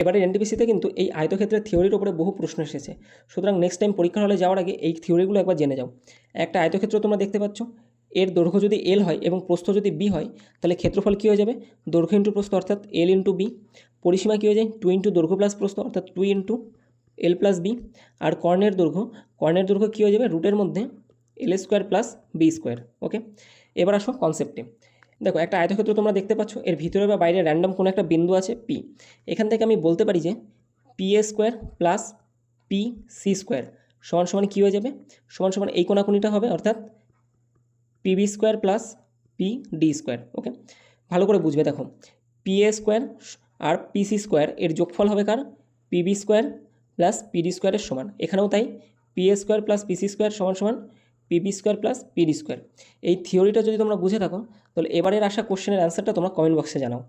এবারে এনটিপিসিতে কিন্তু এই আয়তক্ষেত্রের থিওরির উপরে বহু প্রশ্ন এসেছে। সুতরাং নেক্সট টাইম পরীক্ষা হলে যাওয়ার আগে এই থিওরিগুলো একবার জেনে যাও। একটা আয়তক্ষেত্র তোমরা দেখতে পাচ্ছ, এর দৈর্ঘ্য যদি এল হয় এবং প্রস্থ যদি বি হয়, তাহলে ক্ষেত্রফল কী হয়ে যাবে? দৈর্ঘ্য ইন্টু প্রস্থ অর্থাৎ এল ইন্টু বি পরিসীমা কী হয়ে যায়? টু ইন্টু দৈর্ঘ্য প্লাস প্রস্থ অর্থাৎ two into L plus B আর কর্ণের দৈর্ঘ্য কর্ণের দৈর্ঘ্য কী হয়ে যাবে? রুটের মধ্যে L square plus B square okay এবার আসো কনসেপ্টে দেখো, একটা আয়তক্ষেত্র তোমরা দেখতে পাচ্ছ, এর ভিতরে বা বাইরে র্যান্ডম কোনো একটা বিন্দু আছে পি এখান থেকে আমি বলতে পারি যে P A square plus P C square সমান সমান কী হয়ে যাবে? সমান সমান এই কোনাকুনিটা হবে, অর্থাৎ P B square plus P D square okay ভালো করে বুঝবে দেখো পি এ স্কোয়ার আর পি সি স্কোয়ার এর যোগফল হবে কার? P B square plus P D স্কোয়ারের সমান। এখানেও তাই P A square plus P C square সমান সমান P B square plus P D square. এই থিওরিটা যদি তোমরা বুঝে থাকো, তাহলে এবারের আসা কোশ্চেনের অ্যান্সারটা তোমরা কমেন্ট বক্সে জানাও।